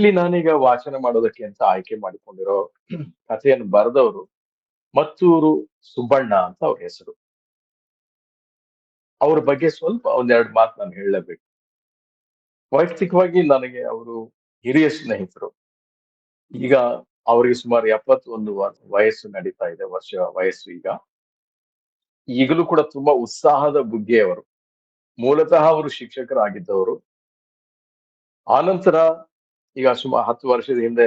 ಇಲ್ಲಿ ನಾನೀಗ ವಾಚನ ಮಾಡೋದಕ್ಕೆ ಅಂತ ಆಯ್ಕೆ ಮಾಡಿಕೊಂಡಿರೋ ಕಥೆಯನ್ನು ಬರೆದವರು ಮತ್ತೂರು ಸುಬ್ಬಣ್ಣ ಅಂತ ಅವ್ರ ಹೆಸರು. ಅವ್ರ ಬಗ್ಗೆ ಸ್ವಲ್ಪ ಒಂದೆರಡು ಮಾತು ನಾನು ಹೇಳಲೇಬೇಕು ವೈಯಕ್ತಿಕವಾಗಿ ನನಗೆ ಅವರು ಹಿರಿಯ ಸ್ನೇಹಿತರು. ಈಗ ಅವರಿಗೆ ಸುಮಾರು ಎಪ್ಪತ್ತೊಂದು ವಯಸ್ಸು ನಡೀತಾ ಇದೆ, ವರ್ಷ, ವಯಸ್ಸು ಈಗ. ಈಗಲೂ ಕೂಡ ತುಂಬಾ ಉತ್ಸಾಹದ ಬುಗ್ಗೆಯವರು ಮೂಲತಃ ಅವರು ಶಿಕ್ಷಕರಾಗಿದ್ದವರು. ಆನಂತರ ಈಗ ಸುಮಾರು ಹತ್ತು ವರ್ಷದ ಹಿಂದೆ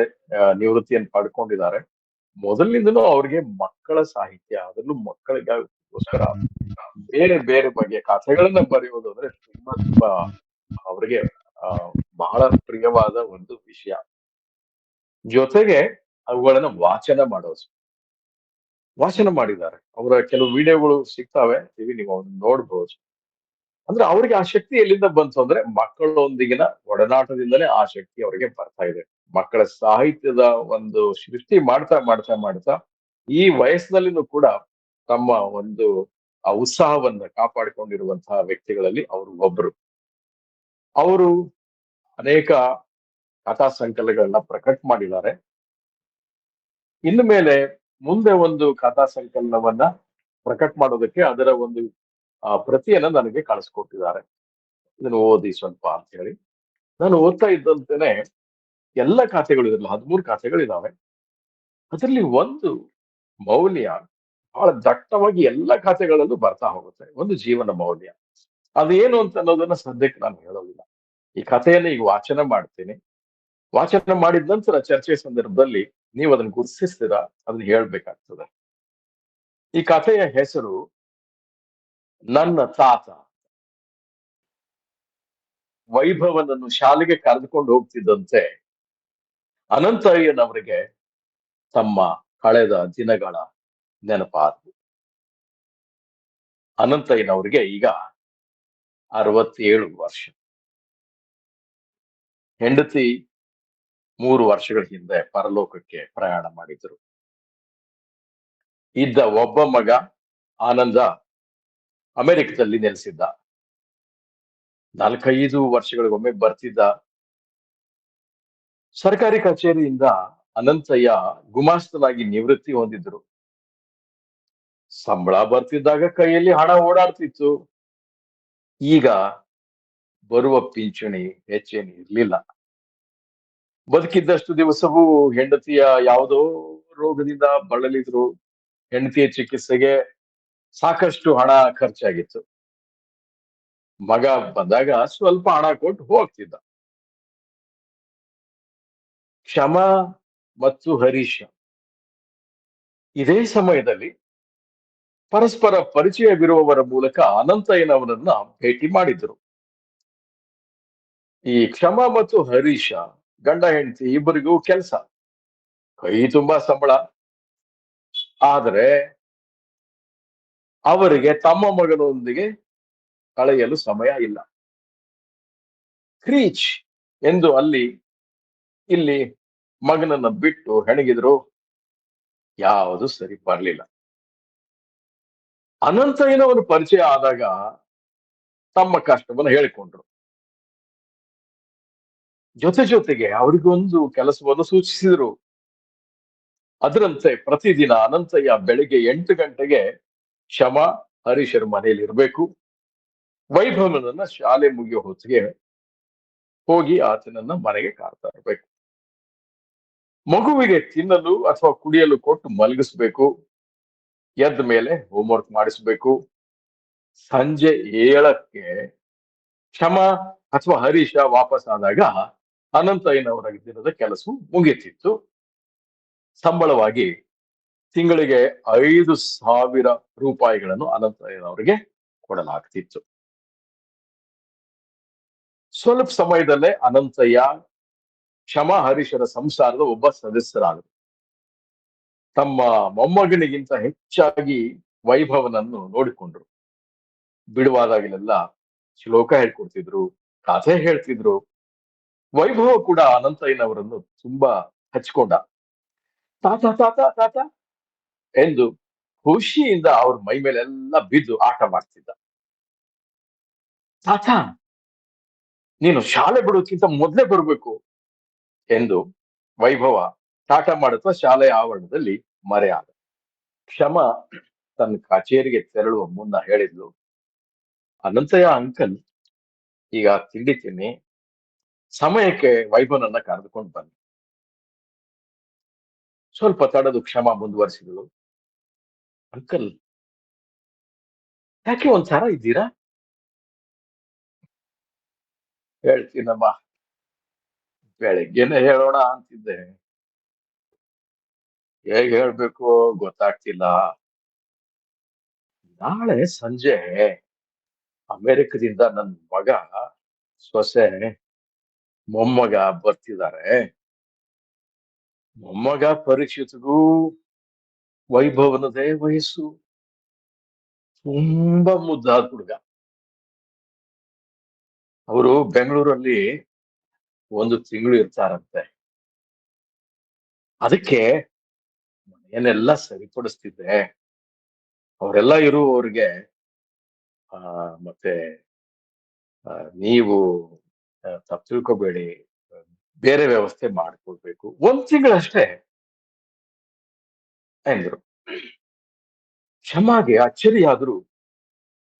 ನಿವೃತ್ತಿಯನ್ನು ಪಡ್ಕೊಂಡಿದ್ದಾರೆ. ಮೊದಲಿನಿಂದನೂ ಅವ್ರಿಗೆ ಮಕ್ಕಳ ಸಾಹಿತ್ಯ, ಅದರಲ್ಲೂ ಮಕ್ಕಳಿಗೋಸ್ಕರ ಬೇರೆ ಬೇರೆ ಬಗೆಯ ಕಥೆಗಳನ್ನ ಬರೆಯುವುದು ಅಂದ್ರೆ ತುಂಬಾ ತುಂಬಾ ಅವ್ರಿಗೆ ಬಹಳ ಪ್ರಿಯವಾದ ಒಂದು ವಿಷಯ. ಜೊತೆಗೆ ಅವುಗಳನ್ನ ವಾಚನ ಮಾಡೋದು. ವಾಚನ ಮಾಡಿದ್ದಾರೆ. ಅವರ ಕೆಲವು ವಿಡಿಯೋಗಳು ಸಿಗ್ತಾವೆ. ನೀವು ಅದನ್ನ ನೋಡ್ಬೋದು. ಅಂದ್ರೆ ಅವ್ರಿಗೆ ಆ ಶಕ್ತಿ ಎಲ್ಲಿಂದ ಬಂತು ಅಂದ್ರೆ ಮಕ್ಕಳೊಂದಿಗಿನ ಒಡನಾಟದಿಂದಲೇ ಆ ಶಕ್ತಿ ಅವರಿಗೆ ಬರ್ತಾ ಇದೆ. ಮಕ್ಕಳ ಸಾಹಿತ್ಯದ ಒಂದು ಸೃಷ್ಟಿ ಮಾಡ್ತಾ ಮಾಡ್ತಾ ಮಾಡ್ತಾ ಈ ವಯಸ್ಸಿನಲ್ಲಿನೂ ಕೂಡ ತಮ್ಮ ಒಂದು ಆ ಉತ್ಸಾಹವನ್ನ ಕಾಪಾಡಿಕೊಂಡಿರುವಂತಹ ವ್ಯಕ್ತಿಗಳಲ್ಲಿ ಅವರು ಒಬ್ರು. ಅವರು ಅನೇಕ ಕಥಾ ಸಂಕಲನಗಳನ್ನ ಪ್ರಕಟ ಮಾಡಿದ್ದಾರೆ. ಇನ್ನು ಮೇಲೆ ಮುಂದೆ ಒಂದು ಕಥಾ ಸಂಕಲನವನ್ನ ಪ್ರಕಟ ಮಾಡೋದಕ್ಕೆ ಅದರ ಒಂದು ಆ ಪ್ರತಿಯನ್ನ ನನಗೆ ಕಳಿಸ್ಕೊಟ್ಟಿದ್ದಾರೆ. ಇದನ್ನು ಓದಿ ಸ್ವಲ್ಪ ಅಂತ ಹೇಳಿ. ನಾನು ಓದ್ತಾ ಇದ್ದಂತೆನೆ ಎಲ್ಲ ಖಾತೆಗಳು ಇದ್ರಲ್ಲಿ ಹದಿಮೂರು ಖಾತೆಗಳಿದಾವೆ. ಅದರಲ್ಲಿ ಒಂದು ಮೌಲ್ಯ ಬಹಳ ದಟ್ಟವಾಗಿ ಎಲ್ಲ ಖಾತೆಗಳಲ್ಲೂ ಬರ್ತಾ ಹೋಗುತ್ತೆ. ಒಂದು ಜೀವನ ಮೌಲ್ಯ. ಅದೇನು ಅಂತ ಅನ್ನೋದನ್ನ ಸದ್ಯಕ್ಕೆ ನಾನು ಹೇಳೋದಿಲ್ಲ. ಈ ಕಥೆಯನ್ನು ಈಗ ವಾಚನ ಮಾಡ್ತೀನಿ. ವಾಚನ ಮಾಡಿದ ನಂತರ ಚರ್ಚೆ ಸಂದರ್ಭದಲ್ಲಿ ನೀವು ಅದನ್ನ ಗುರುತಿಸ್ತೀರಾ? ಅದನ್ನ ಹೇಳ್ಬೇಕಾಗ್ತದೆ. ಈ ಕಥೆಯ ಹೆಸರು ನನ್ನ ತಾತ ವೈಭವನನ್ನು ಶಾಲೆಗೆ ಕರೆದುಕೊಂಡು ಹೋಗ್ತಿದ್ದಂತೆ ಅನಂತಯ್ಯನವರಿಗೆ ತಮ್ಮ ಕಳೆದ ದಿನಗಳ ನೆನಪಾದವು. ಅನಂತಯ್ಯನವರಿಗೆ ಈಗ ಅರವತ್ತೇಳು ವರ್ಷ. ಹೆಂಡತಿ ಮೂರು ವರ್ಷಗಳ ಹಿಂದೆ ಪರಲೋಕಕ್ಕೆ ಪ್ರಯಾಣ ಮಾಡಿದ್ರು. ಇದ್ದ ಒಬ್ಬ ಮಗ ಆನಂದ ಅಮೆರಿಕದಲ್ಲಿ ನೆಲೆಸಿದ್ದ. ನಾಲ್ಕೈದು ವರ್ಷಗಳಿಗೊಮ್ಮೆ ಬರ್ತಿದ್ದ. ಸರ್ಕಾರಿ ಕಚೇರಿಯಿಂದ ಅನಂತಯ್ಯ ಗುಮಾಸ್ತನಾಗಿ ನಿವೃತ್ತಿ ಹೊಂದಿದ್ರು. ಸಂಬಳ ಬರ್ತಿದ್ದಾಗ ಕೈಯಲ್ಲಿ ಹಣ ಓಡಾಡ್ತಿತ್ತು. ಈಗ ಬರುವ ಪಿಂಚಣಿ ಹೆಚ್ಚೇನು ಇರ್ಲಿಲ್ಲ. ಬದುಕಿದ್ದಷ್ಟು ದಿವಸವೂ ಹೆಂಡತಿಯ ಯಾವುದೋ ರೋಗದಿಂದ ಬಳಲಿದ್ರು. ಹೆಂಡತಿಯ ಚಿಕಿತ್ಸೆಗೆ ಸಾಕಷ್ಟು ಹಣ ಖರ್ಚಾಗಿತ್ತು. ಮಗ ಬಂದಾಗ ಸ್ವಲ್ಪ ಹಣ ಕೊಟ್ಟು ಹೋಗ್ತಿದ್ದ. ಕ್ಷಮ ಮತ್ತು ಹರೀಶ. ಇದೇ ಸಮಯದಲ್ಲಿ ಪರಸ್ಪರ ಪರಿಚಯವಿರುವವರ ಮೂಲಕ ಅನಂತಯ್ಯನವರನ್ನ ಭೇಟಿ ಮಾಡಿದ್ರು. ಈ ಕ್ಷಮ ಮತ್ತು ಹರೀಶ, ಗಂಡ ಹೆಂಡತಿ ಇಬ್ಬರಿಗೂ ಕೆಲಸ. ಕೈ ತುಂಬಾ ಸಂಬಳ. ಆದರೆ ಅವರಿಗೆ ತಮ್ಮ ಮಗನೊಂದಿಗೆ ಕಳೆಯಲು ಸಮಯ ಇಲ್ಲ. ಕ್ರೀಚ್ ಎಂದು ಅಲ್ಲಿ, ಇಲ್ಲಿ ಮಗನನ್ನ ಬಿಟ್ಟು ಹೆಣಗಿದ್ರು ಯಾವುದು ಸರಿ ಬರಲಿಲ್ಲ. ಅನಂತಯ್ಯನವರು ಪರಿಚಯ ಆದಾಗ ತಮ್ಮ ಕಷ್ಟವನ್ನು ಹೇಳಿಕೊಂಡ್ರು. ಜೊತೆ ಜೊತೆಗೆ ಅವರಿಗೊಂದು ಕೆಲಸವನ್ನು ಸೂಚಿಸಿದ್ರು. ಅದರಂತೆ ಪ್ರತಿದಿನ ಅನಂತಯ್ಯ ಬೆಳಿಗ್ಗೆ ಎಂಟು ಗಂಟೆಗೆ ಶಮ ಹರೀಶರ ಮನೆಯಲ್ಲಿ ಇರಬೇಕು. ವೈಭವನನ್ನ ಶಾಲೆ ಮುಗಿಯೋ ಹೊತ್ತಿಗೆ ಹೋಗಿ ಆತನನ್ನ ಮನೆಗೆ ಕಾಡ್ತಾ ಇರಬೇಕು. ಮಗುವಿಗೆ ತಿನ್ನಲು ಅಥವಾ ಕುಡಿಯಲು ಕೊಟ್ಟು ಮಲಗಿಸ್ಬೇಕು. ಎದ್ದ ಮೇಲೆ ಹೋಮ್ವರ್ಕ್ ಮಾಡಿಸ್ಬೇಕು. ಸಂಜೆ ಏಳಕ್ಕೆ ಕ್ಷಮ ಅಥವಾ ಹರೀಶ ವಾಪಸ್ ಆದಾಗ ಅನಂತಯ್ಯನವರ ದಿನದ ಕೆಲಸವು ಮುಗಿತಿತ್ತು. ಸಂಬಳವಾಗಿ ತಿಂಗಳಿಗೆ ಐದು ಸಾವಿರ ರೂಪಾಯಿಗಳನ್ನು ಅನಂತಯ್ಯನವರಿಗೆ ಕೊಡಲಾಗ್ತಿತ್ತು. ಸ್ವಲ್ಪ ಸಮಯದಲ್ಲೇ ಅನಂತಯ್ಯ ಕ್ಷಮ ಹರೀಶರ ಸಂಸಾರದ ಒಬ್ಬ ಸದಸ್ಯರಾದರು. ತಮ್ಮ ಮೊಮ್ಮಗನಿಗಿಂತ ಹೆಚ್ಚಾಗಿ ವೈಭವನನ್ನು ನೋಡಿಕೊಂಡ್ರು. ಬಿಡುವಾದಾಗಲೆಲ್ಲ ಶ್ಲೋಕ ಹೇಳ್ಕೊಡ್ತಿದ್ರು, ಕಥೆ ಹೇಳ್ತಿದ್ರು. ವೈಭವ ಕೂಡ ಅನಂತಯ್ಯನವರನ್ನು ತುಂಬಾ ಹಚ್ಕೊಂಡ ತಾತ ತಾತ ತಾತ ಎಂದು ಖುಷಿಯಿಂದ ಅವ್ರ ಮೈ ಮೇಲೆಲ್ಲ ಬಿದ್ದು ಆಟ ಮಾಡ್ತಿದ್ದ. ತಾತ ನೀನು ಶಾಲೆ ಬಿಡೋದಕ್ಕಿಂತ ಮೊದಲೇ ಬರಬೇಕು ಎಂದು ವೈಭವ ಟಾಟಾ ಮಾಡುತ್ತಾ ಶಾಲೆಯ ಆವರಣದಲ್ಲಿ ಮರೆಯಾದ. ಕ್ಷಮ ತನ್ನ ಕಚೇರಿಗೆ ತೆರಳುವ ಮುನ್ನ ಹೇಳಿದ್ಲು, ಅನಂತಯ್ಯ ಅಂಕಲ್, ಈಗ ತಿಂಡಿ ತಿನ್ನಿ. ಸಮಯಕ್ಕೆ ವೈಭವನನ್ನ ಕರೆದುಕೊಂಡು ಬನ್ನಿ. ಸ್ವಲ್ಪ ತಡೆದು ಕ್ಷಮ ಮುಂದುವರಿಸಿದಳು. ಅಂಕಲ್. ಯಾಕೆ ಒಂದ್ಸರ ಇದ್ದೀರಾ? ಹೇಳ್ತೀನಮ್ಮ. ಬೆಳಗ್ಗೆನೆ ಹೇಳೋಣ ಅಂತಿದ್ದೆ. ಹೇಗ್ ಹೇಳ್ಬೇಕು ಗೊತ್ತಾಗ್ತಿಲ್ಲ. ನಾಳೆ ಸಂಜೆ ಅಮೆರಿಕದಿಂದ ನನ್ ಮಗ ಸೊಸೆ ಮೊಮ್ಮಗ ಬರ್ತಿದ್ದಾರೆ. ಮೊಮ್ಮಗ ಪರೀಕ್ಷಿತಗೂ ವೈಭವನದೇ ವಯಸ್ಸು ತುಂಬಾ ಮುದ್ದಾದ ಹುಡುಗ. ಅವರು ಬೆಂಗಳೂರಲ್ಲಿ ಒಂದು ತಿಂಗಳು ಇರ್ತಾರಂತೆ. ಅದಕ್ಕೆ ಮನೆಯನ್ನೆಲ್ಲ ಸರಿಪಡಿಸ್ತಿದ್ದೆ ಅವರೆಲ್ಲ ಇರುವವ್ರಿಗೆ, ಆ, ಮತ್ತೆ ನೀವು ತಪ್ಪು ತಿಳ್ಕೋಬೇಡಿ, ಬೇರೆ ವ್ಯವಸ್ಥೆ ಮಾಡ್ಕೊಡ್ಬೇಕು. ಒಂದ್ ತಿಂಗಳಷ್ಟೇ. ಎಂದ್ರು. ಕ್ಷಮಾಗೆ ಅಚ್ಚರಿಯಾದರೂ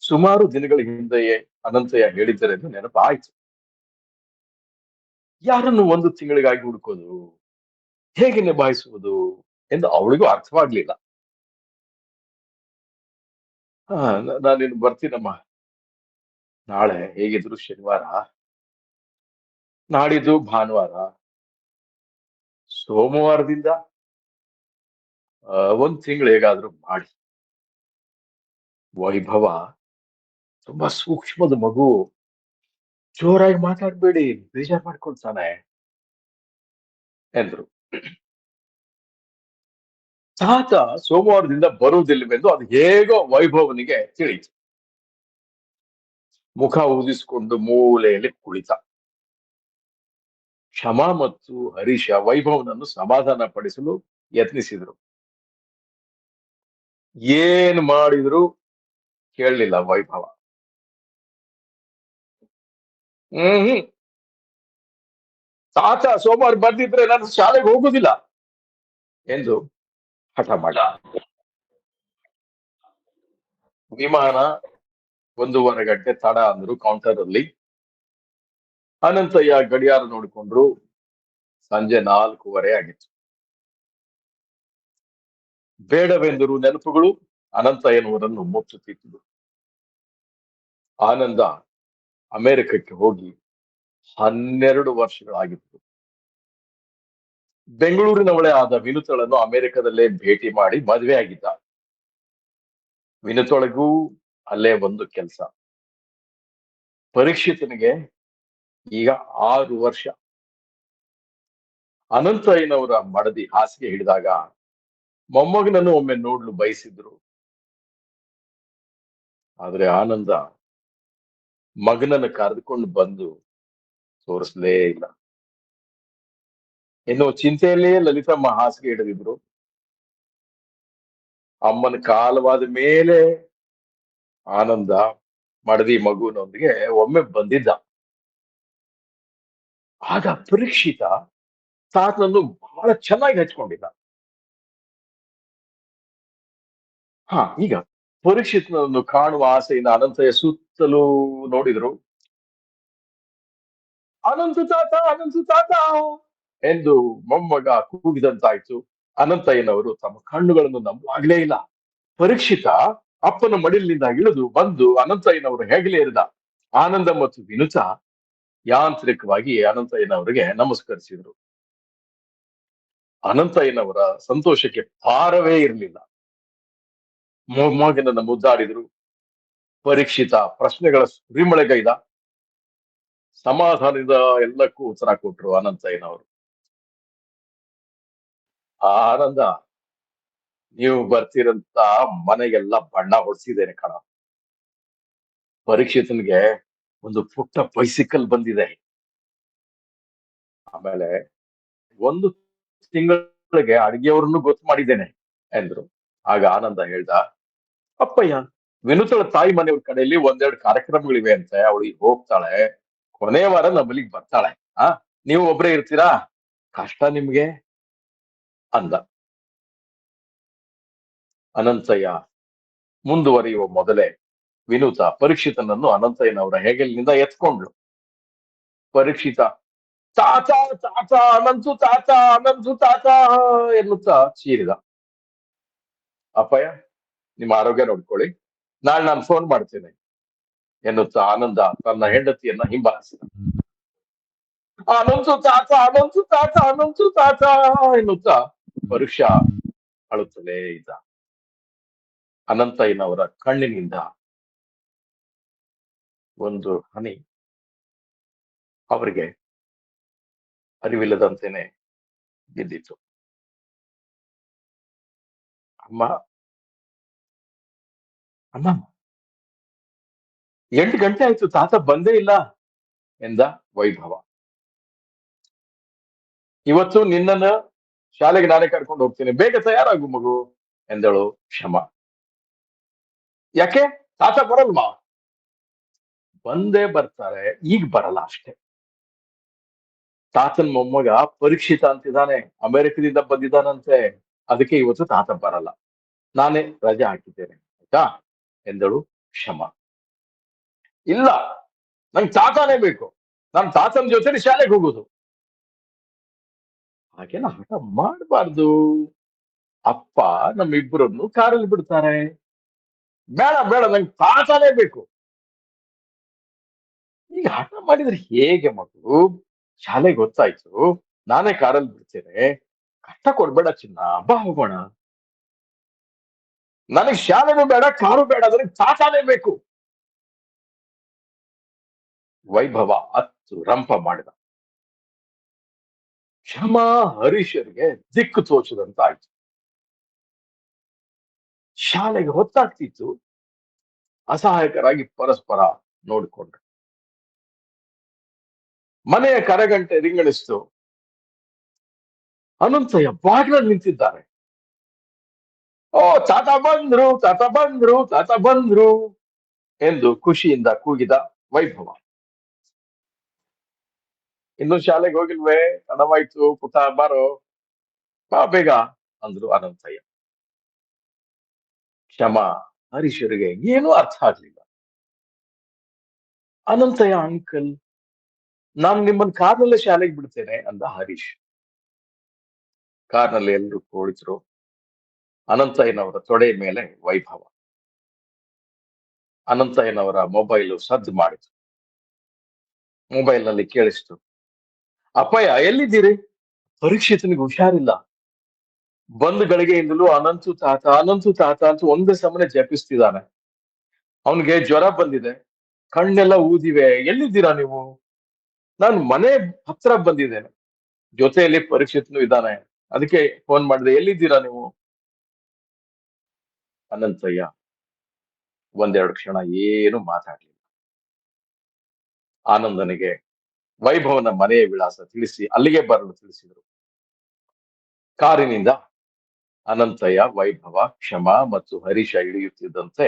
ಸುಮಾರು ದಿನಗಳ ಹಿಂದೆಯೇ ಅನಂತಯ್ಯ ಹೇಳಿದ್ದರೆಂದು ನೆನಪಾಯಿತು ಯಾರನ್ನು ಒಂದು ತಿಂಗಳಿಗಾಗಿ ಹುಡುಕೋದು, ಹೇಗೆ ನಿಭಾಯಿಸುವುದು ಎಂದು ಅವಳಿಗೂ ಅರ್ಥವಾಗ್ಲಿಲ್ಲ. ನಾನಿನ್ನು ಬರ್ತೀನಮ್ಮ. ನಾಳೆ ಹೇಗಿದ್ರು ಶನಿವಾರ? ನಾಡಿದ್ದು ಭಾನುವಾರ? ಸೋಮವಾರದಿಂದ ಒಂದ್ ತಿಂಗಳು ಹೇಗಾದ್ರೂ ಮಾಡಿ. ವೈಭವ, ತುಂಬಾ ಸೂಕ್ಷ್ಮದ ಮಗು. ಜೋರಾಗಿ ಮಾತಾಡ್ಬೇಡಿ, ಬೇಜಾರ್ ಮಾಡ್ಕೊಳ್ತಾನೆ ಎಂದ್ರು. ತಾತ ಸೋಮವಾರದಿಂದ ಬರುವುದಿಲ್ಲವೆಂದು ಅದು ಹೇಗೋ ವೈಭವನಿಗೆ ತಿಳಿಯಿತು. ಮುಖ ಊದಿಸಿಕೊಂಡು ಮೂಲೆಯಲ್ಲಿ ಕುಳಿತ. ಕ್ಷಮಾ ಮತ್ತು ಹರೀಶ ವೈಭವನನ್ನು ಸಮಾಧಾನ ಪಡಿಸಲು ಯತ್ನಿಸಿದರು. ಏನ್ ಮಾಡಿದ್ರು ಕೇಳಲಿಲ್ಲ ವೈಭವ. ಹ್ಮ್ ತಾತ ಸೋಮವಾರ ಬರ್ದಿದ್ರೆ ನಾನು ಶಾಲೆಗೆ ಹೋಗುದಿಲ್ಲ ಎಂದು ಹಠ ಮಾಡ ವಿಮಾನ ಒಂದೂವರೆ ಗಂಟೆ ತಡ ಅಂದ್ರು ಕೌಂಟರ್ ಅಲ್ಲಿ ಅನಂತಯ್ಯ ಗಡಿಯಾರ ನೋಡಿಕೊಂಡ್ರು. ಸಂಜೆ ನಾಲ್ಕೂವರೆ ಆಗಿತ್ತು. ಬೇಡವೆಂದರು ನೆನಪುಗಳು, ಅನಂತ ಅನಂತಯ್ಯನವರನ್ನು ಮುಚ್ಚುತ್ತಿದ್ದರು ಆನಂದ ಅಮೆರಿಕಕ್ಕೆ ಹೋಗಿ ಹನ್ನೆರಡು ವರ್ಷಗಳಾಗಿತ್ತು. ಬೆಂಗಳೂರಿನವಳೇ ಆದ ವಿನುತಳನ್ನು ಅಮೆರಿಕದಲ್ಲೇ ಭೇಟಿ ಮಾಡಿ ಮದುವೆ ಆಗಿದ್ದ. ವಿನುತೊಳಗೂ ಅಲ್ಲೇ ಒಂದು ಕೆಲಸ. ಪರೀಕ್ಷಿತನಿಗೆ ಈಗ ಆರು ವರ್ಷ. ಅನಂತಯ್ಯನವರ ಮಡದಿ ಹಾಸಿಗೆ ಹಿಡಿದಾಗ ಮೊಮ್ಮಗನನ್ನು ಒಮ್ಮೆ ನೋಡ್ಲು ಬಯಸಿದ್ರು. ಆದ್ರೆ ಆನಂದ ಮಗನನ್ನು ಕರೆದುಕೊಂಡು ಬಂದು ತೋರಿಸ್ಲೇ ಇಲ್ಲ. ಇನ್ನು ಚಿಂತೆಯಲ್ಲೇ ಲಲಿತಮ್ಮ ಹಾಸಿಗೆ ಹಿಡಿದಿದ್ರು. ಅಮ್ಮನ ಕಾಲವಾದ ಮೇಲೆ ಆನಂದ ಮಡದಿ ಮಗುವಿನೊಂದಿಗೆ ಒಮ್ಮೆ ಬಂದಿದ್ದ. ಆಗ ಪರೀಕ್ಷಿತ ತಾತನನ್ನು ಬಹಳ ಚೆನ್ನಾಗಿ ಹಚ್ಕೊಂಡಿದ್ದ. ಹಾ, ಈಗ ಪರೀಕ್ಷಿತನನ್ನು ಕಾಣುವ ಆಸೆಯಿಂದ ಅನಂತಯ್ಯ ಸುತ್ತಲೂ ನೋಡಿದ್ರು. ಅನಂತ ತಾತ ಅನಂತ ತಾತ ಎಂದು ಮೊಮ್ಮಗ ಕೂಗಿದಂತಾಯ್ತು. ಅನಂತಯ್ಯನವರು ತಮ್ಮ ಕಣ್ಣುಗಳನ್ನು ನಂಬುವಾಗಲೇ ಇಲ್ಲ. ಪರೀಕ್ಷಿತ ಅಪ್ಪನ ಮಡಿಲಿನಿಂದ ಇಳಿದು ಬಂದು ಅನಂತಯ್ಯನವರು ಹೆಗಲೇ ಏರಿದ ಆನಂದ ಮತ್ತು ವಿನುತ ಯಾಂತ್ರಿಕವಾಗಿ ಅನಂತಯ್ಯನವರಿಗೆ ನಮಸ್ಕರಿಸಿದರು. ಅನಂತಯ್ಯನವರ ಸಂತೋಷಕ್ಕೆ ಪಾರವೇ ಇರಲಿಲ್ಲ. ಮೊಮ್ಮಗನನ್ನ ಮುದ್ದಾಡಿದ್ರು. ಪರೀಕ್ಷಿತ ಪ್ರಶ್ನೆಗಳ ಸುರಿಮಳೆಗೈದ. ಸಮಾಧಾನದ ಎಲ್ಲಕ್ಕೂ ಉತ್ತರ ಕೊಟ್ರು ಅನಂತಯ್ಯನವರು. ಆನಂದ, ನೀವು ಬರ್ತೀರಂತ ಮನೆಗೆಲ್ಲ ಬಣ್ಣ ಹೊಡ್ಸಿದ್ದೇನೆ ಕಣ. ಪರೀಕ್ಷಿತನಿಗೆ ಒಂದು ಪುಟ್ಟ ಬೈಸಿಕಲ್ ಬಂದಿದೆ. ಆಮೇಲೆ ಒಂದು ತಿಂಗಳಿಗೆ ಅಡಿಗೆಯವ್ರನ್ನು ಗೊತ್ತು ಮಾಡಿದ್ದೇನೆ ಎಂದ್ರು. ಆಗ ಆನಂದ ಹೇಳ್ದ, ಅಪ್ಪಯ್ಯ ವಿನುತಳ ತಾಯಿ ಮನೆಯವ್ರ ಕಡೆಯಲ್ಲಿ ಒಂದೆರಡು ಕಾರ್ಯಕ್ರಮಗಳಿವೆ ಅಂತ ಅವಳಿಗೆ ಹೋಗ್ತಾಳೆ. ಕೊನೆ ವಾರ ನಮ್ಮಲ್ಲಿಗೆ ಬರ್ತಾಳೆ. ಆ, ನೀವು ಒಬ್ರೇ ಇರ್ತೀರಾ? ಕಷ್ಟ ನಿಮ್ಗೆ? ಅಂದ. ಅನಂತಯ್ಯ ಮುಂದುವರಿಯುವ ಮೊದಲೇ ವಿನೂತ ಪರೀಕ್ಷಿತನನ್ನು ಅನಂತಯ್ಯನವರ ಹೆಗಲಿನಿಂದ ಎತ್ಕೊಂಡ್ಳು. ಪರೀಕ್ಷಿತ ತಾತ ತಾತ ಅನಂತು ತಾತ ಅನಂತು ತಾತ ಎನ್ನುತ್ತಾ ಚೀರಿದ. ಅಪ್ಪಯ್ಯ, ನಿಮ್ಮ ಆರೋಗ್ಯ ನೋಡ್ಕೊಳ್ಳಿ. ನಾಳೆ ನಾನು ಫೋನ್ ಮಾಡ್ತೇನೆ ಎನ್ನುತ್ತಾ ಆನಂದ ತನ್ನ ಹೆಂಡತಿಯನ್ನ ಹಿಂಬಾಲಿಸಿದ ಆನಂದು ತಾತ ಆನಂದು ತಾತ ಆನಂದು ತಾತ ಎನ್ನುತ್ತ ಪರುಷ ಅಳುತ್ತಲೇ ಇದ್ದ. ಅನಂತಯ್ಯನವರ ಕಣ್ಣಿನಿಂದ ಒಂದು ಹನಿ ಅವರಿಗೆ ಅರಿವಿಲ್ಲದಂತೆನೆ ಬಿದ್ದಿತ್ತು. ಅಮ್ಮ? ಅಮ್ಮ? ಎಂಟು ಗಂಟೆ ಆಯ್ತು, ತಾತ ಬಂದೇ ಇಲ್ಲ ಎಂದ ವೈಭವ. ಇವತ್ತು ನಿನ್ನನ್ನು ಶಾಲೆಗೆ ನಾನೇ ಕರ್ಕೊಂಡು ಹೋಗ್ತೀನಿ, ಬೇಗ ತಯಾರಾಗು ಮಗು ಎಂದಳು ಕ್ಷಮ. ಯಾಕೆ? ತಾತ ಬರಲ್ವಾ? ಬಂದೇ ಬರ್ತಾರೆ, ಈಗ ಬರಲ್ಲ ಅಷ್ಟೇ. ತಾತನ್ ಮೊಮ್ಮಗ ಪರೀಕ್ಷಿತ ಅಂತಿದ್ದಾನೆ, ಅಮೆರಿಕದಿಂದ ಬಂದಿದ್ದಾನಂತೆ. ಅದಕ್ಕೆ ಇವತ್ತು ತಾತ ಬರಲ್ಲ. ನಾನೇ ರಜೆ ಹಾಕಿದ್ದೇನೆ, ಆಯ್ತಾ? ಎಂದಳು ಕ್ಷಮ ಇಲ್ಲ, ನಂಗೆ ತಾತನೇ ಬೇಕು. ನಾನು ತಾತನ ಜೊತೆ ಶಾಲೆಗೆ ಹೋಗುದು. ಹಾಗೆಲ್ಲ ಹಠ ಮಾಡಬಾರ್ದು. ಅಪ್ಪ ನಮ್ಮಿಬ್ಬರನ್ನು ಕಾರಲ್ಲಿ ಬಿಡ್ತಾರೆ. ಬೇಡ ಬೇಡ, ನಂಗೆ ತಾತನೇ ಬೇಕು. ಈಗ ಹಠ ಮಾಡಿದ್ರೆ ಹೇಗೆ ಮಗು ಶಾಲೆಗೆ ಗೊತ್ತಾಯ್ತು ನಾನೇ ಕಾರಲ್ಲಿ ಬಿಡ್ತೇನೆ. ಕಷ್ಟ ಕೊಡ್ಬೇಡ ಚಿನ್ನ ಬಾ ಹೋಗೋಣ. ನನಗೆ ಶಾಲೆನೂ ಬೇಡ, ಕಾರು ಬೇಡ, ನನಗೆ ತಾತಾನೇ ಬೇಕು. ವೈಭವ ಅತ್ತು ರಂಪ ಮಾಡಿದ. ಕ್ಷಮಾ ಹರೀಶರಿಗೆ ದಿಕ್ಕು ತೋಚದಂತ ಆಯ್ತು ಶಾಲೆಗೆ ಹೊತ್ತಾಗ್ತಿತ್ತು. ಅಸಹಾಯಕರಾಗಿ ಪರಸ್ಪರ ನೋಡಿಕೊಂಡ್ರು. ಮನೆಯ ಕರೆಗಂಟೆ ರಿಂಗಣಿಸ್ತು ಅನಂತಯ್ಯ ಬಾಗಿಲಲ್ಲಿ ನಿಂತಿದ್ದಾರೆ. ಓ, ತಾತ ಬಂದ್ರು ತಾತ ಬಂದ್ರು ತಾತ ಬಂದ್ರು ಎಂದು ಖುಷಿಯಿಂದ ಕೂಗಿದ ವೈಭವ. ಇನ್ನು ಶಾಲೆಗೆ ಹೋಗಿಲ್ವೇ? ತಡವಾಯ್ತು ಪುಟ ಬಾರೋ ಬಾ ಬೇಗ, ಅಂದ್ರು ಅನಂತಯ್ಯ. ಕ್ಷಮ ಹರೀಶರಿಗೆ ಏನೂ ಅರ್ಥ ಆಗ್ಲಿಲ್ಲ. ಅನಂತಯ್ಯ, ಅಂಕಲ್, ನಾನು ನಿಮ್ಮನ್ನ ಕಾರ್ನಲ್ಲೇ ಶಾಲೆಗೆ ಬಿಡ್ತೇನೆ ಅಂದ ಹರೀಶ್. ಕಾರ್ನಲ್ಲಿ ಎಲ್ಲರೂ ಕುಳಿತರು. ಅನಂತಯ್ಯನವರ ತೊಡೆ ಮೇಲೆ ವೈಭವ. ಅನಂತಯ್ಯನವರ ಮೊಬೈಲು ಸದ್ದು ಮಾಡಿತು. ಮೊಬೈಲ್ನಲ್ಲಿ ಕೇಳಿಸ್ತು. ಅಪ್ಪಯ್ಯ, ಎಲ್ಲಿದ್ದೀರಿ? ಪರೀಕ್ಷಿತನಿಗೆ ಹುಷಾರಿಲ್ಲ. ಬಂದು ಗಳಿಗೆಯಿಂದಲೂ ಅನಂತು ತಾತ ಅನಂತು ತಾತ ಅಂತ ಒಂದೇ ಸಮನೆ ಜಪಿಸ್ತಿದ್ದಾನೆ. ಅವನಿಗೆ ಜ್ವರ ಬಂದಿದೆ. ಕಣ್ಣೆಲ್ಲ ಊದಿವೆ. ಎಲ್ಲಿದ್ದೀರಾ ನೀವು? ನಾನು ಮನೆ ಹತ್ರ ಬಂದಿದ್ದೇನೆ. ಜೊತೆಯಲ್ಲಿ ಪರೀಕ್ಷಿತನು ಇದ್ದಾನೆ. ಅದಕ್ಕೆ ಫೋನ್ ಮಾಡಿದೆ, ಎಲ್ಲಿದ್ದೀರಾ ನೀವು? ಅನಂತಯ್ಯ, ಒಂದೆರಡು ಕ್ಷಣ ಏನು ಮಾತಾಡ್ಲಿಲ್ಲ. ಆನಂದನಿಗೆ ವೈಭವನ ಮನೆಯ ವಿಳಾಸ ತಿಳಿಸಿ, ಅಲ್ಲಿಗೆ ಬರಲು ತಿಳಿಸಿದರು. ಕಾರಿನಿಂದ ಅನಂತಯ್ಯ ವೈಭವ, ಕ್ಷಮ ಮತ್ತು ಹರೀಶ ಇಳಿಯುತ್ತಿದ್ದಂತೆ,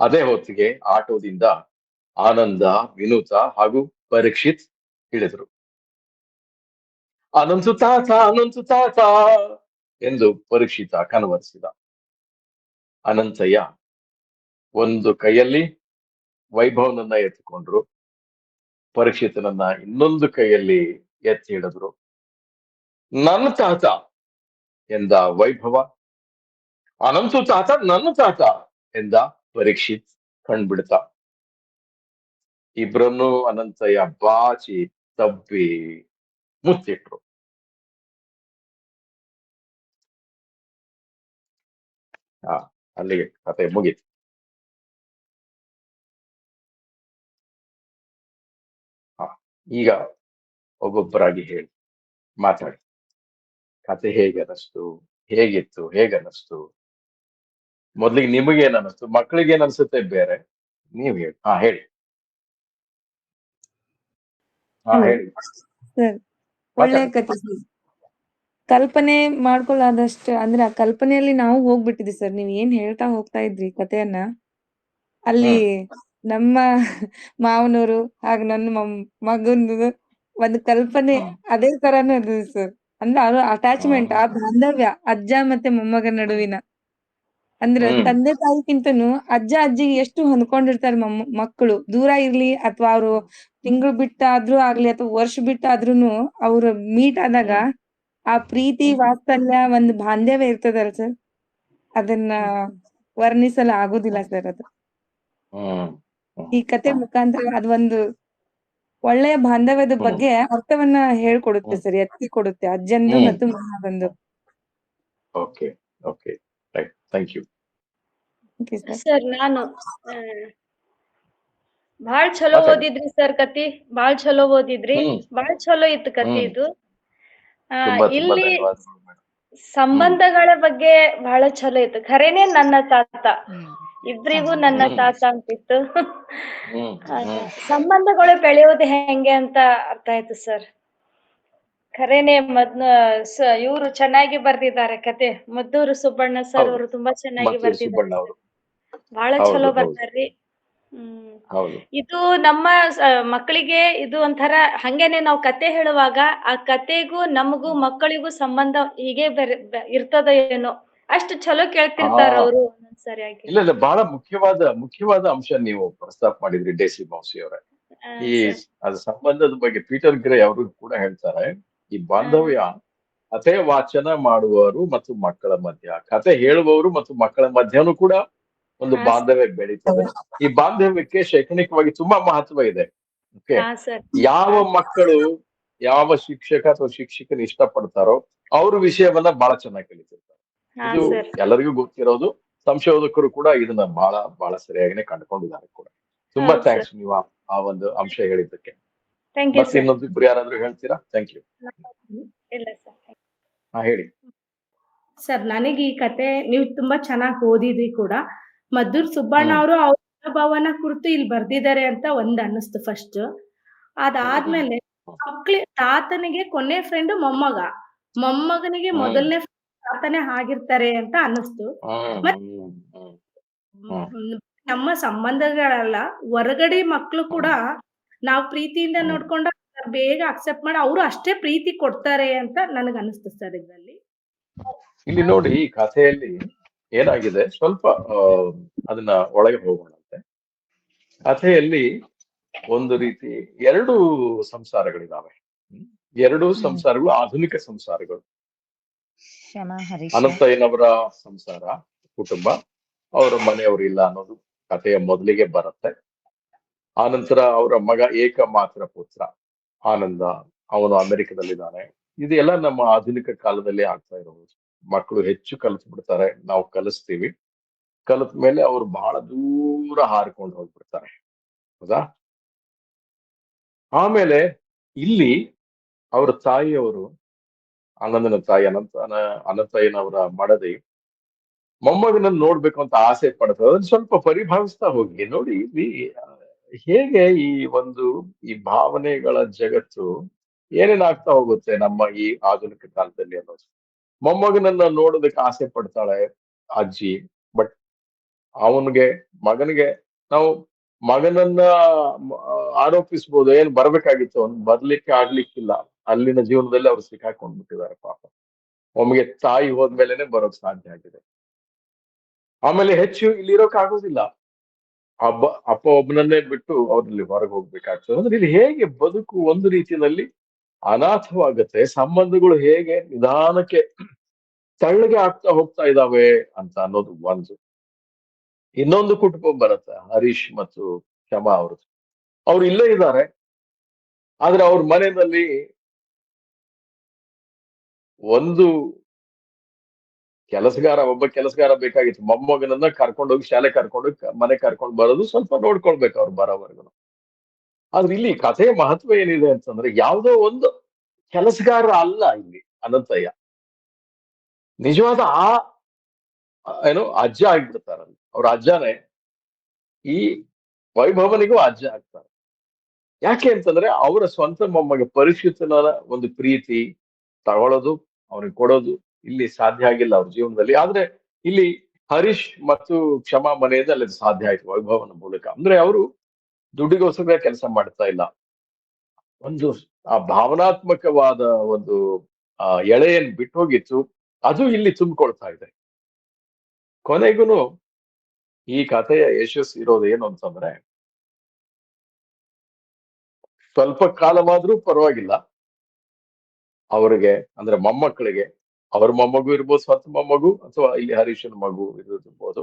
ಅದೇ ಹೊತ್ತಿಗೆ ಆಟೋದಿಂದ ಆನಂದ, ವಿನೂತ ಹಾಗೂ ಪರೀಕ್ಷಿತ್ ಇಳಿದರು. ಅನಂತು ತಾತ ಅನಂತು ತಾತ ಎಂದು ಪರೀಕ್ಷಿತ ಕನವರಿಸಿದ. ಅನಂತಯ್ಯ ಒಂದು ಕೈಯಲ್ಲಿ ವೈಭವನನ್ನ ಎತ್ತಿಕೊಂಡ್ರು. ಪರೀಕ್ಷಿತನನ್ನ ಇನ್ನೊಂದು ಕೈಯಲ್ಲಿ ಎತ್ತಿ ಹಿಡಿದ್ರು. ನನ್ನ ತಾತ ಎಂದ ವೈಭವ, ಅನಂತು ತಾತ ನನ್ನ ತಾತ ಎಂದ ಪರೀಕ್ಷಿತ್ ಕಂಡ್ಬಿಡ್ತ ಇಬ್ರನ್ನು ಅನಂತಯ್ಯ ಬಾಚಿ ತಬ್ಬಿ ಮುತ್ತಿಟ್ರು ಆ ಅಲ್ಲಿಗೆ ಕತೆ ಮುಗೀತು. ಹಾ ಈಗ ಒಬ್ಬೊಬ್ಬರಾಗಿ ಹೇಳಿ ಮಾತಾಡಿ. ಕತೆ ಹೇಗೆ ಅನ್ನಿಸ್ತು ಹೇಗಿತ್ತು ಹೇಗೆ ಅನ್ನಿಸ್ತು ಮೊದ್ಲಿಗೆ ನಿಮಗೇನ್ ಅನ್ನಿಸ್ತು ಮಕ್ಕಳಿಗೆ ಏನ್ ಅನ್ಸುತ್ತೆ ಬೇರೆ? ನೀವ್ ಹೇಳಿ. ಹಾ ಹೇಳಿ. ಹಾ ಹೇಳಿ. ಒಳ್ಳೆ ಕಥೆ ಸರ್. ಕಲ್ಪನೆ ಮಾಡ್ಕೊಳ್ಳಾದಷ್ಟು ಅಂದ್ರೆ ಆ ಕಲ್ಪನೆಯಲ್ಲಿ ನಾವು ಹೋಗ್ಬಿಟ್ಟಿದ್ವಿ ಸರ್ ನೀವ್ ಏನ್ ಹೇಳ್ತಾ ಹೋಗ್ತಾ ಇದ್ರಿ ಕಥೆಯನ್ನ ಅಲ್ಲಿ ನಮ್ಮ ಮಾವನವರು ಹಾಗೆ ನನ್ನ ಮಗಂದು ಒಂದು ಕಲ್ಪನೆ ಅದೇ ತರಾನೇ ಇದೆ ಸರ್. ಅಂದ್ರೆ ಅವ್ರ ಅಟ್ಯಾಚ್‌ಮೆಂಟ್ ಆ ಬಾಂಧವ್ಯ ಅಜ್ಜ ಮತ್ತೆ ಮೊಮ್ಮಗನ ನಡುವಿನ. ಅಂದ್ರೆ ತಂದೆ ತಾಯಿಗಿಂತನು ಅಜ್ಜ ಅಜ್ಜಿಗೆ ಎಷ್ಟು ಹೊಂದ್ಕೊಂಡಿರ್ತಾರ ಮೊಮ್ಮ ಮಕ್ಕಳು. ದೂರ ಇರ್ಲಿ ಅಥವಾ ಅವ್ರು ತಿಂಗಳು ಬಿಟ್ಟಾದ್ರೂ ಆಗ್ಲಿ ಅಥವಾ ವರ್ಷ ಬಿಟ್ಟಾದ್ರೂನು ಅವ್ರ ಮೀಟ್ ಆದಾಗ ಆ ಪ್ರೀತಿ. ವಾತ್ಸಲ್ಯ ಒಂದು ಬಾಂಧವ್ಯ ಇರ್ತದಲ್ಲ ಸರ್. ಅದನ್ನ. ವರ್ಣಿಸಲು ಆಗುದಿಲ್ಲ ಸರ್ ಅದು. ಈ ಕತೆ. ಮುಖಾಂತರ ಅದು ಒಂದು ಒಳ್ಳೆಯ ಬಾಂಧವ್ಯದ ಬಗ್ಗೆ ಅರ್ಥವನ್ನ ಹೇಳ್ಕೊಡುತ್ತೆ. ಸರ್. ಎತ್ತಿ ಕೊಡುತ್ತೆ ಅಜ್ಜಂದು ಮತ್ತು ಮಹಾಬಂದು okay. Okay. Thank you. Sir. ನಾನು ಬಾಳ್ ಚಲೋ ಓದಿದ್ರಿ ಸರ್ ಕತಿ ಬಾಳ್ ಚಲೋ ಓದಿದ್ರಿ. ಬಾಳ್ ಚಲೋ ಇತ್ತು ಕತಿ ಇದು. ಇಲ್ಲಿ. ಸಂಬಂಧಗಳ ಬಗ್ಗೆ ಬಹಳ ಚಲೋ ಇತ್ತು. ಖರೇನೆ ನನ್ನ ತಾತ. ಇಬ್ರಿಗೂ ನನ್ನ ತಾತ ಅಂತಿತ್ತು. ಸಂಬಂಧಗಳು ಬೆಳೆಯೋದು ಹೆಂಗೆ ಅಂತ ಅರ್ಥ ಆಯ್ತು ಸರ್. ಖರೇನೆ ಮದ್ನ ಇವರು ಚೆನ್ನಾಗಿ ಬರ್ದಿದ್ದಾರೆ ಕತೆ ಮದ್ದೂರು ಸುಬ್ಬಣ್ಣ ಸರ್. ಅವರು ತುಂಬಾ ಚೆನ್ನಾಗಿ ಬರ್ದಿದ್ದಾರೆ. ಬಹಳ ಚಲೋ. ಬರ್ತಾರ್ರಿ. ಇದು ನಮ್ಮ ಮಕ್ಕಳಿಗೆ ಇದು ಒಂಥರ ಹಂಗೇನೆ ನಾವು ಕತೆ ಹೇಳುವಾಗ ಆ ಕತೆಗೂ ನಮಗೂ ಮಕ್ಕಳಿಗೂ ಸಂಬಂಧ ಹೀಗೆ ಇರ್ತದ ಏನೋ ಅಷ್ಟು ಚಲೋ ಕೇಳ್ತಿರ್ತಾರ. ಅವರು ಸರಿಯಾಗಿ ಇಲ್ಲ ಇಲ್ಲ ಬಹಳ ಮುಖ್ಯವಾದ ಮುಖ್ಯವಾದ ಅಂಶ ನೀವು ಪ್ರಸ್ತಾಪ ಮಾಡಿದ್ರಿ ಡೇಸಿ ಮೌಸಿ ಅವರೇ. ಈ. ಅದು ಸಂಬಂಧದ ಬಗ್ಗೆ ಪೀಟರ್ ಗ್ರೇ ಅವರು ಕೂಡ ಹೇಳ್ತಾರೆ ಈ ಬಾಂಧವ್ಯ ಕಥೆ ವಾಚನ ಮಾಡುವವರು ಮತ್ತು ಮಕ್ಕಳ ಮಧ್ಯ. ಕಥೆ ಹೇಳುವವರು ಮತ್ತು ಮಕ್ಕಳ ಮಧ್ಯನೂ ಕೂಡ ಒಂದು ಬಾಂಧವ್ಯ ಬೆಳೀತದೆ. ಈ ಬಾಂಧವ್ಯಕ್ಕೆ ಶೈಕ್ಷಣಿಕವಾಗಿ ತುಂಬಾ ಮಹತ್ವ ಇದೆ. ಓಕೆ? ಯಾವ ಮಕ್ಕಳು ಯಾವ ಶಿಕ್ಷಕ ಅಥವಾ ಶಿಕ್ಷಕನ ಇಷ್ಟಪಡ್ತಾರೋ ಅವ್ರ ವಿಷಯವನ್ನ ಬಹಳ ಚೆನ್ನಾಗಿ ಕಲಿತಿರ್ತಾರೆ. ಇದು ಎಲ್ಲರಿಗೂ ಗೊತ್ತಿರೋದು. ಸಂಶೋಧಕರು ಕೂಡ ಇದನ್ನ ಬಹಳ ಬಹಳ ಸರಿಯಾಗಿನೇ ಕಂಡುಕೊಂಡಿದ್ದಾರೆ ಕೂಡ. ತುಂಬಾ ಥ್ಯಾಂಕ್ಸ್ ನೀವು ಆ ಒಂದು ಅಂಶ ಹೇಳಿದ್ದಕ್ಕೆ. ಥ್ಯಾಂಕ್ ಯು ಯಾರಾದ್ರೂ ಹೇಳ್ತೀರಾ? ಥ್ಯಾಂಕ್ ಯು ಇಲ್ಲ ಸರ್ ಹಾ ಹೇಳಿ. ಸರ್ ನನಗೆ ಈ ಕತೆ ನೀವು ತುಂಬಾ ಚೆನ್ನಾಗಿ ಓದಿದ್ರಿ ಕೂಡ. ಮದ್ದೂರ್ ಸುಬ್ಬಣ್ಣ. ಅವರು ಅವ್ರ ಅನುಭವನ ಕುರಿತು ಇಲ್ಲಿ ಬರ್ದಿದ್ದಾರೆ ಅಂತ ಒಂದ್ ಅನ್ನಿಸ್ತು ಫಸ್ಟ್ ಅದಾದ್ಮೇಲೆ ಮಕ್ಳಿ ತಾತನಿಗೆ ಕೊನೆ ಫ್ರೆಂಡ್ ಮೊಮ್ಮಗ. ಮೊಮ್ಮಗನಿಗೆ. ಮೊದಲನೇ ತಾತನೇ ಆಗಿರ್ತಾರೆ ಅಂತ ಅನ್ನಿಸ್ತು. ನಮ್ಮ ಸಂಬಂಧಗಳಲ್ಲ ಹೊರಗಡೆ ಮಕ್ಳು ಕೂಡ ನಾವು ಪ್ರೀತಿಯಿಂದ. ನೋಡ್ಕೊಂಡು ಬೇಗ ಅಕ್ಸೆಪ್ಟ್ ಮಾಡಿ ಅವರು ಅಷ್ಟೇ ಪ್ರೀತಿ ಕೊಡ್ತಾರೆ ಅಂತ ನನಗ್ ಅನಿಸ್ತು ಸರ್ ಇದ್ರಲ್ಲಿ. ಇಲ್ಲಿ ನೋಡಿ ಈ ಕಥೆಯಲ್ಲಿ ಏನಾಗಿದೆ? ಸ್ವಲ್ಪ ಆ, ಅದನ್ನ ಒಳಗೆ ಹೋಗೋಣಂತೆ. ಕಥೆಯಲ್ಲಿ ಒಂದು ರೀತಿ ಎರಡು ಸಂಸಾರಗಳಿದಾವೆ. ಎರಡು ಸಂಸಾರಗಳು ಆಧುನಿಕ ಸಂಸಾರಗಳು. ಅನಂತಯ್ಯನವರ ಸಂಸಾರ ಕುಟುಂಬ ಅವರ ಮನೆಯವರು ಇಲ್ಲ ಅನ್ನೋದು ಕಥೆಯ ಮೊದಲಿಗೆ ಬರುತ್ತೆ. ಆನಂತರ ಅವರ ಮಗ ಏಕ ಮಾತ್ರ ಪುತ್ರ ಆನಂದ. ಅವನು ಅಮೆರಿಕದಲ್ಲಿದ್ದಾನೆ. ಇದೆಲ್ಲ ನಮ್ಮ ಆಧುನಿಕ ಕಾಲದಲ್ಲಿ ಆಗ್ತಾ ಇರೋದು. ಮಕ್ಕಳು ಹೆಚ್ಚು ಕಲಿತು ಬಿಡ್ತಾರೆ ನಾವು ಕಲಿಸ್ತೀವಿ. ಕಲಿತ ಮೇಲೆ ಅವ್ರು ಬಹಳ ದೂರ ಹಾರಿಕೊಂಡು ಹೋಗ್ಬಿಡ್ತಾರೆ. ಹೌದಾ? ಆಮೇಲೆ ಇಲ್ಲಿ ಅವರ ತಾಯಿಯವರು ಆನಂದನ ತಾಯಿ ಅನಂತ ಅನ- ಅನಂತಯ್ಯನವರ ಮಡದಿ ಮೊಮ್ಮಗನನ್ನು ನೋಡ್ಬೇಕು ಅಂತ ಆಸೆ ಪಡ್ತಾರೆ. ಅದನ್ನ ಸ್ವಲ್ಪ ಪರಿಭಾವಿಸ್ತಾ ಹೋಗಿ. ನೋಡಿ ಇಲ್ಲಿ ಆ, ಹೇಗೆ ಈ ಒಂದು, ಈ ಭಾವನೆಗಳ ಜಗತ್ತು ಏನೇನಾಗ್ತಾ ಹೋಗುತ್ತೆ ನಮ್ಮ ಈ ಆಧುನಿಕ ಕಾಲದಲ್ಲಿ ಅನ್ನೋದು. ಮೊಮ್ಮಗನನ್ನ ನೋಡೋದಕ್ಕೆ ಆಸೆ ಪಡ್ತಾಳೆ ಅಜ್ಜಿ, ಬಟ್ ಅವನಿಗೆ, ಮಗನಿಗೆ ನಾವು ಮಗನನ್ನ ಆರೋಪಿಸ್ಬೋದು, ಏನ್ ಬರ್ಬೇಕಾಗಿತ್ತು ಅವ್ನು? ಬರ್ಲಿಕ್ಕೆ ಆಡ್ಲಿಕ್ಕಿಲ್ಲ ಅಲ್ಲಿನ ಜೀವನದಲ್ಲಿ ಅವ್ರು ಸಿಕ್ಕಾಕೊಂಡ್ಬಿಟ್ಟಿದ್ದಾರೆ ಪಾಪ. ಒಮ್ಮೆಗೆ ತಾಯಿ ಹೋದ್ಮೇಲೆನೆ ಬರೋಕ್ ಸಾಧ್ಯ ಆಗಿದೆ. ಆಮೇಲೆ ಹೆಚ್ಚು ಇಲ್ಲಿರೋಕ್ ಆಗೋದಿಲ್ಲ. ಅಬ್ಬ ಅಪ್ಪ ಒಬ್ಬನನ್ನೇ ಬಿಟ್ಟು ಅವ್ರಲ್ಲಿ ಹೊರಗೆ ಹೋಗ್ಬೇಕಾಗ್ತದೆ. ಅಂದ್ರೆ ಇಲ್ಲಿ ಹೇಗೆ ಬದುಕು ಒಂದು ರೀತಿಯಲ್ಲಿ ಅನಾಥವಾಗತ್ತೆ, ಸಂಬಂಧಗಳು ಹೇಗೆ ನಿಧಾನಕ್ಕೆ ತಳ್ಳಗೆ ಆಗ್ತಾ ಹೋಗ್ತಾ ಇದಾವೆ ಅಂತ ಅನ್ನೋದು ಒಂದು. ಇನ್ನೊಂದು ಕುಟುಂಬ ಬರುತ್ತೆ, ಹರೀಶ್ ಮತ್ತು ಕ್ಷಮಾ ಅವ್ರದ್ದು. ಅವ್ರು ಇಲ್ಲೇ ಇದ್ದಾರೆ. ಆದ್ರೆ ಅವ್ರ ಮನೆಯಲ್ಲಿ ಒಂದು ಕೆಲಸಗಾರ ಒಬ್ಬ ಕೆಲಸಗಾರ ಬೇಕಾಗಿತ್ತು. ಮೊಮ್ಮಗನನ್ನ ಕರ್ಕೊಂಡೋಗಿ ಶಾಲೆ ಕರ್ಕೊಂಡು ಮನೆ ಕರ್ಕೊಂಡು ಬರೋದು ಸ್ವಲ್ಪ ನೋಡ್ಕೊಳ್ಬೇಕು ಅವ್ರು ಬರೋವರೆಗೂ. ಆದ್ರೆ ಇಲ್ಲಿ ಕಥೆಯ ಮಹತ್ವ ಏನಿದೆ ಅಂತಂದ್ರೆ ಯಾವುದೋ ಒಂದು ಕೆಲಸಗಾರ ಅಲ್ಲ ಇಲ್ಲಿ ಅನಂತಯ್ಯ. ನಿಜವಾದ ಆ ಆ, ಏನು ಅಜ್ಜ ಆಗ್ಬಿಡ್ತಾರಲ್ಲಿ ಅವ್ರ ಅಜ್ಜನೇ ಈ ವೈಭವನಿಗೂ ಅಜ್ಜ ಆಗ್ತಾರೆ. ಯಾಕೆ ಅಂತಂದ್ರೆ ಅವರ ಸ್ವಂತ ಮೊಮ್ಮಗ ಪರಿಚಿತನ ಒಂದು ಪ್ರೀತಿ ತಗೊಳ್ಳೋದು ಅವ್ರಿಗೆ ಕೊಡೋದು ಇಲ್ಲಿ ಸಾಧ್ಯ ಆಗಿಲ್ಲ ಅವ್ರ ಜೀವನದಲ್ಲಿ. ಆದ್ರೆ ಇಲ್ಲಿ ಹರೀಶ್ ಮತ್ತು ಕ್ಷಮಾ ಮನೆಯಿಂದ ಅಲ್ಲಿ ಸಾಧ್ಯ ಆಯ್ತು ವೈಭವನ ಮೂಲಕ. ಅಂದ್ರೆ ಅವರು ದುಡ್ಡಿಗೋಸ್ಕರ ಕೆಲಸ ಮಾಡ್ತಾ ಇಲ್ಲ. ಒಂದು ಆ ಭಾವನಾತ್ಮಕವಾದ ಒಂದು, ಆ ಎಳೆಯನ್ನು ಬಿಟ್ಟು ಹೋಗಿತ್ತು. ಅದು ಇಲ್ಲಿ ತುಂಬಿಕೊಳ್ತಾ ಇದೆ. ಕೊನೆಗೂ ಈ ಕಥೆಯ ಯಶಸ್ಸು ಇರೋದು ಏನು ಅಂತಂದ್ರೆ, ಸ್ವಲ್ಪ ಕಾಲವಾದ್ರೂ ಪರವಾಗಿಲ್ಲ. ಅವರಿಗೆ, ಅಂದ್ರೆ ಮೊಮ್ಮಕ್ಕಳಿಗೆ ಅವ್ರ ಮೊಮ್ಮಗು ಇರ್ಬೋದು, ಸ್ವಂತ ಮೊಮ್ಮಗು ಅಥವಾ ಇಲ್ಲಿ ಹರೀಶನ ಮಗು ಇರ್ಬೋದು.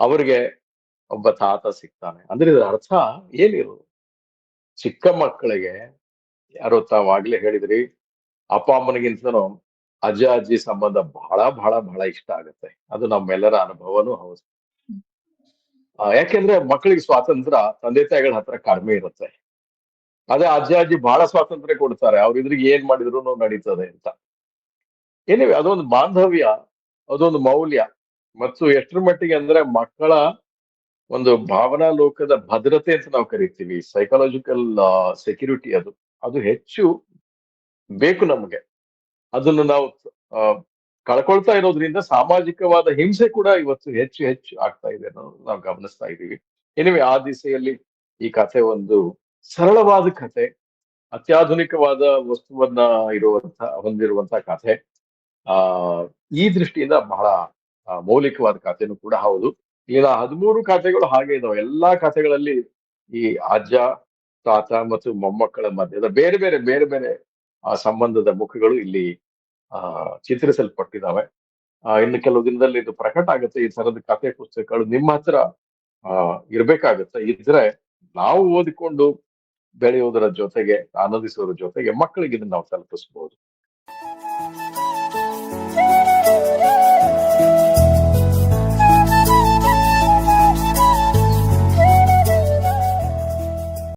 ಅವ್ರಿಗೆ ಒಬ್ಬ ತಾತ ಸಿಗ್ತಾನೆ. ಅಂದ್ರೆ ಇದರ ಅರ್ಥ ಏನಿರೋದು ಚಿಕ್ಕ ಮಕ್ಕಳಿಗೆ ಯಾರೋ ತಾವಾಗ್ಲೇ ಹೇಳಿದ್ರಿ, ಅಪ್ಪ ಅಮ್ಮನಿಗಿಂತನೂ ಅಜ್ಜ, ಅಜ್ಜಿ ಸಂಬಂಧ ಬಹಳ ಬಹಳ ಬಹಳ ಇಷ್ಟ ಆಗುತ್ತೆ. ಅದು ನಮ್ಮೆಲ್ಲರ ಅನುಭವನೂ ಹೌದು. ಯಾಕೆಂದ್ರೆ ಮಕ್ಕಳಿಗೆ ಸ್ವಾತಂತ್ರ್ಯ ತಂದೆ, ತಾಯಿಗಳ ಹತ್ರ ಕಡಿಮೆ ಇರುತ್ತೆ. ಅದೇ ಅಜ್ಜ, ಅಜ್ಜಿ ಬಹಳ ಸ್ವಾತಂತ್ರ್ಯ ಕೊಡ್ತಾರೆ. ಅವ್ರ ಇದ್ರಿಗೆ ಏನ್ ಮಾಡಿದ್ರು ನಡೀತದೆ ಅಂತ. ಏನಿವೆ ಅದೊಂದು ಬಾಂಧವ್ಯ, ಅದೊಂದು ಮೌಲ್ಯ. ಮತ್ತು ಎಷ್ಟರ ಮಟ್ಟಿಗೆ ಅಂದ್ರೆ ಮಕ್ಕಳ ಒಂದು ಭಾವನಾ ಲೋಕದ ಭದ್ರತೆ ಅಂತ ನಾವು ಕರಿತೀವಿ. ಸೈಕಾಲಜಿಕಲ್ ಸೆಕ್ಯೂರಿಟಿ ಅದು. ಅದು ಹೆಚ್ಚು ಬೇಕು ನಮಗೆ. ಅದನ್ನು ನಾವು ಕಳ್ಕೊಳ್ತಾ ಇರೋದ್ರಿಂದ ಸಾಮಾಜಿಕವಾದ ಹಿಂಸೆ ಕೂಡ ಇವತ್ತು ಹೆಚ್ಚು ಹೆಚ್ಚು ಆಗ್ತಾ ಇದೆ ಅನ್ನೋದು ನಾವು ಗಮನಿಸ್ತಾ ಇದ್ದೀವಿ. ಏನಿವೆ ಆ ದಿಸೆಯಲ್ಲಿ ಈ ಕಥೆ ಒಂದು ಸರಳವಾದ ಕಥೆ, ಅತ್ಯಾಧುನಿಕವಾದ ವಸ್ತುವನ್ನ ಇರುವಂತ ಹೊಂದಿರುವಂತ ಕಥೆ. ಆ, ಈ ದೃಷ್ಟಿಯಿಂದ ಬಹಳ ಮೌಲಿಕವಾದ ಕಥೆನೂ ಕೂಡ ಹೌದು. ಇಲ್ಲಿನ ಹದಿಮೂರು ಖಾತೆಗಳು ಹಾಗೆ ಇದಾವೆ. ಎಲ್ಲಾ ಖಾತೆಗಳಲ್ಲಿ ಈ ಅಜ್ಜ, ತಾತ ಮತ್ತು ಮೊಮ್ಮಕ್ಕಳ ಮಧ್ಯದ ಬೇರೆ ಬೇರೆ ಬೇರೆ ಬೇರೆ, ಆ, ಸಂಬಂಧದ ಮುಖಗಳು ಇಲ್ಲಿ, ಆ ಚಿತ್ರಿಸಲ್ಪಟ್ಟಿದ್ದಾವೆ ಇನ್ನು ಕೆಲವು ದಿನದಲ್ಲಿ ಇದು ಪ್ರಕಟ ಆಗುತ್ತೆ. ಈ ತರದ ಕಥೆ ಪುಸ್ತಕಗಳು ನಿಮ್ಮ ಹತ್ರ, ಆ, ಇರ್ಬೇಕಾಗತ್ತೆ. ಇದ್ರೆ ನಾವು ಓದಿಕೊಂಡು ಬೆಳೆಯುವುದರ ಜೊತೆಗೆ, ಆನಂದಿಸುವುದರ ಜೊತೆಗೆ ಮಕ್ಕಳಿಗೆ ಇದನ್ನ ನಾವು ತಲುಪಿಸಬಹುದು